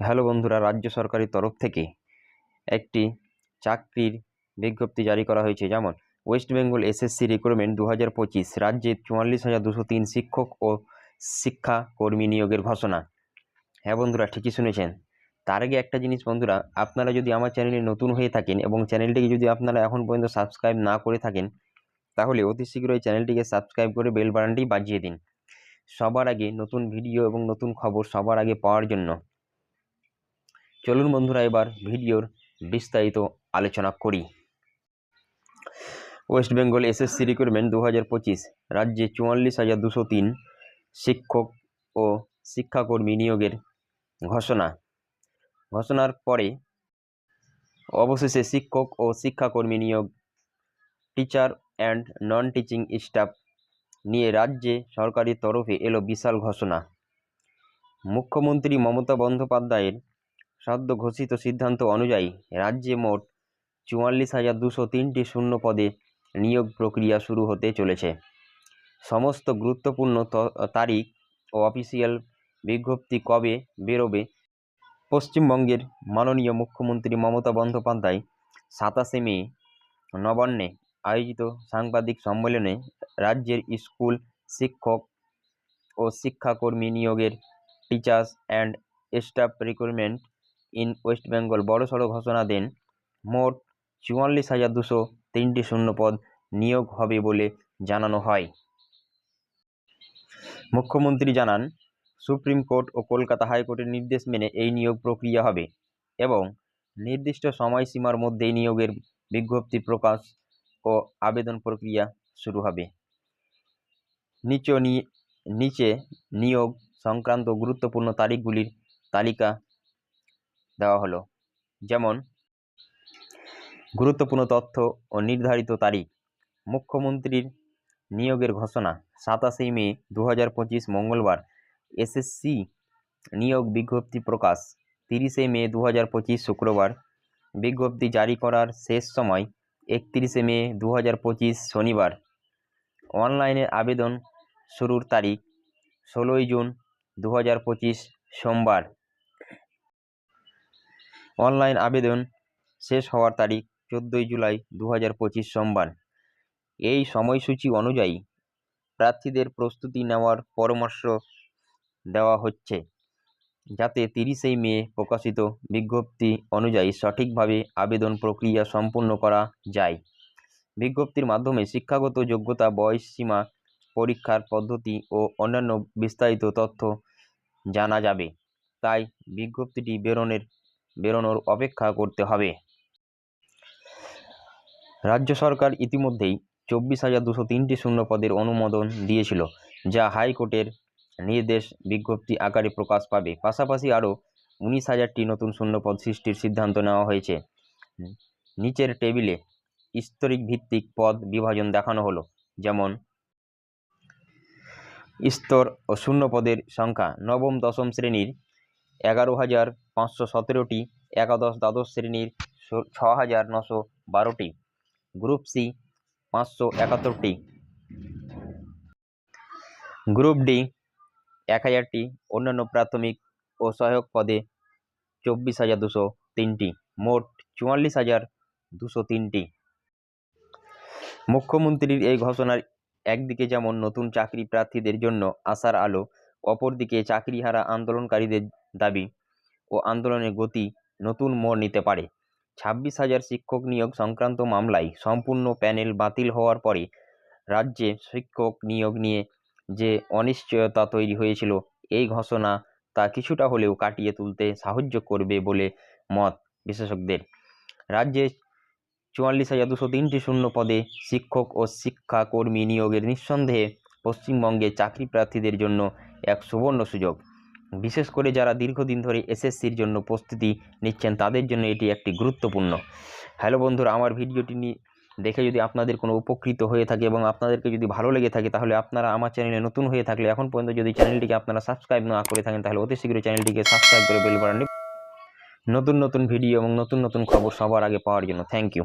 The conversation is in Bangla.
হ্যালো বন্ধুরা, রাজ্য সরকারের তরফ থেকে একটি চাকরির বিজ্ঞপ্তি জারি করা হয়েছে। যেমন, ওয়েস্ট বেঙ্গল এসএসসি রিক্রুটমেন্ট দু হাজার পঁচিশ, রাজ্যে চুয়াল্লিশ হাজার দুশো তিন শিক্ষক ও শিক্ষা কর্মী নিয়োগের ঘোষণা। হ্যাঁ বন্ধুরা, ঠিকই শুনেছেন। তার আগে একটা জিনিস বন্ধুরা, আপনারা যদি আমার চ্যানেলে নতুন হয়ে থাকেন এবং চ্যানেলটিকে যদি আপনারা এখন পর্যন্ত সাবস্ক্রাইব না করে থাকেন, তাহলে অতি শীঘ্রই চ্যানেলটিকে সাবস্ক্রাইব করে বেল বাটনটি বাজিয়ে দিন। সবার আগে নতুন ভিডিও এবং নতুন খবর সবার আগে পাওয়ার জন্য। চলুন বন্ধুরা এবার ভিডিওর বিস্তারিত আলোচনা করি। ওয়েস্ট বেঙ্গল এসএসসি রিক্রুটমেন্ট দু হাজার পঁচিশ, রাজ্যে চুয়াল্লিশ হাজার দুশো তিন শিক্ষক ও শিক্ষাকর্মী নিয়োগের ঘোষণা। ঘোষণার পরে অবশেষে শিক্ষক ও শিক্ষাকর্মী নিয়োগ, teacher and non teaching staff নিয়ে রাজ্যে সরকারি তরফে এলো বিশাল ঘোষণা। মুখ্যমন্ত্রী মমতা বন্দ্যোপাধ্যায়ের সদ্য ঘোষিত সিদ্ধান্ত অনুযায়ী রাজ্যে মোট চুয়াল্লিশ হাজার দুশো তিনটি শূন্য পদে নিয়োগ প্রক্রিয়া শুরু হতে চলেছে। সমস্ত গুরুত্বপূর্ণ তারিখ ও অফিসিয়াল বিজ্ঞপ্তি কবে বেরোবে? পশ্চিমবঙ্গের মাননীয় মুখ্যমন্ত্রী মমতা বন্দ্যোপাধ্যায় সাতাশে মে নবান্নে আয়োজিত সাংবাদিক সম্মেলনে রাজ্যের স্কুল শিক্ষক ও শিক্ষাকর্মী নিয়োগের teachers and staff recruitment in West Bengal বড়সড় ঘোষণা দেন, মোট চুয়াল্লিশ হাজার দুশো তিনটি শূন্যপদ নিয়োগ হবে বলে জানানো হয়। মুখ্যমন্ত্রী জানান, সুপ্রিম কোর্ট ও কলকাতা হাইকোর্টের নির্দেশ মেনে এই নিয়োগ প্রক্রিয়া হবে এবং নির্দিষ্ট সময়সীমার মধ্যেই নিয়োগের বিজ্ঞপ্তি প্রকাশ ও আবেদন প্রক্রিয়া শুরু হবে। নিচে নিচে নিয়োগ সংক্রান্ত গুরুত্বপূর্ণ তারিখগুলির তালিকা দেওয়া হলো। যেমন, গুরুত্বপূর্ণ তথ্য ও নির্ধারিত তারিখ, মুখ্যমন্ত্রীর নিয়োগের ঘোষণা, সাতাশে মে দু হাজার পঁচিশ মঙ্গলবার, এসএসসি নিয়োগ বিজ্ঞপ্তি প্রকাশ, তিরিশে মে দু হাজার পঁচিশ শুক্রবার, বিজ্ঞপ্তি জারি করার শেষ সময়, একত্রিশে মে দু হাজার পঁচিশ শনিবার। অনলাইনে আবেদন শুরুর তারিখ, ষোলোই জুন দু হাজার পঁচিশ সোমবার। অনলাইন আবেদন শেষ হওয়ার তারিখ চোদ্দোই জুলাই দু হাজার পঁচিশ সোমবার। এই সময়সূচি অনুযায়ী প্রার্থীদের প্রস্তুতি নেওয়ার পরামর্শ দেওয়া হচ্ছে, যাতে তিরিশেই মে প্রকাশিত বিজ্ঞপ্তি অনুযায়ী সঠিকভাবে আবেদন প্রক্রিয়া সম্পূর্ণ করা যায়। বিজ্ঞপ্তির মাধ্যমে শিক্ষাগত যোগ্যতা, বয়স সীমা, পরীক্ষার পদ্ধতি ও অন্যান্য বিস্তারিত তথ্য জানা যাবে। তাই বিজ্ঞপ্তিটি বেরোনের বেরোনোর অপেক্ষা করতে হবে। রাজ্য সরকার ইতিমধ্যেই চব্বিশ হাজার দুশো তিনটি শূন্য পদের অনুমোদন দিয়েছিল, যা হাইকোর্টের নির্দেশ বিজ্ঞপ্তি আকারে প্রকাশ পাবে। পাশাপাশি আরও উনিশ হাজারটি নতুন শূন্যপদ সৃষ্টির সিদ্ধান্ত নেওয়া হয়েছে। নিচের টেবিলে স্তরিক ভিত্তিক পদ বিভাজন দেখানো হলো, যেমন স্তর ও শূন্য পদের সংখ্যা। নবম, দশম শ্রেণির এগারো হাজার পাঁচশো সতেরোটি একাদশ দ্বাদশ শ্রেণির ছ- হাজার নশো বারোটি। গ্রুপ সি পাঁচশো একাত্তরটি। গ্রুপ ডি এক হাজারটি। অন্যান্য প্রাথমিক ও সহায়ক পদে চব্বিশ হাজার দুশো তিনটি। মোট চুয়াল্লিশ হাজার দুশো তিনটি। মুখ্যমন্ত্রীর এই ঘোষণার একদিকে যেমন নতুন চাকরি প্রার্থীদের জন্য আশার আলো অপরদিকে চাকরিহারা আন্দোলনকারীদের দাবি ও আন্দোলনের গতি নতুন মোড় নিতে পারে। ছাব্বিশ হাজার শিক্ষক নিয়োগ সংক্রান্ত মামলায় সম্পূর্ণ প্যানেল বাতিল হওয়ার পরে রাজ্যে শিক্ষক নিয়োগ নিয়ে যে অনিশ্চয়তা তৈরি হয়েছিল, এই ঘোষণা তা কিছুটা হলেও কাটিয়ে তুলতে সাহায্য করবে বলে মত বিশেষজ্ঞদের। রাজ্যে চুয়াল্লিশ হাজার দুশো তিনটি শূন্য পদে শিক্ষক ও শিক্ষাকর্মী নিয়োগের নিঃসন্দেহে পশ্চিমবঙ্গে চাকরি প্রার্থীদের জন্য এক সুবর্ণ সুযোগ। বিশেষ করে যারা দীর্ঘদিন ধরে এসএসসির জন্য প্রস্তুতি নিচ্ছেন, তাদের জন্য এটি একটি গুরুত্বপূর্ণ। হ্যালো বন্ধুরা, আমার ভিডিওটি নিয়ে দেখে যদি আপনাদের কোনো উপকৃত হয়ে থাকে এবং আপনাদেরকে যদি ভালো লেগে থাকে, তাহলে আপনারা আমার চ্যানেলে নতুন হয়ে থাকলে, এখন পর্যন্ত যদি চ্যানেলটিকে আপনারা সাবস্ক্রাইব না করে থাকেন, তাহলে অতি শীঘ্রই চ্যানেলটিকে সাবস্ক্রাইব করে বেল বাটনটি নতুন নতুন ভিডিও এবং নতুন নতুন খবর সবার আগে পাওয়ার জন্য। Thank you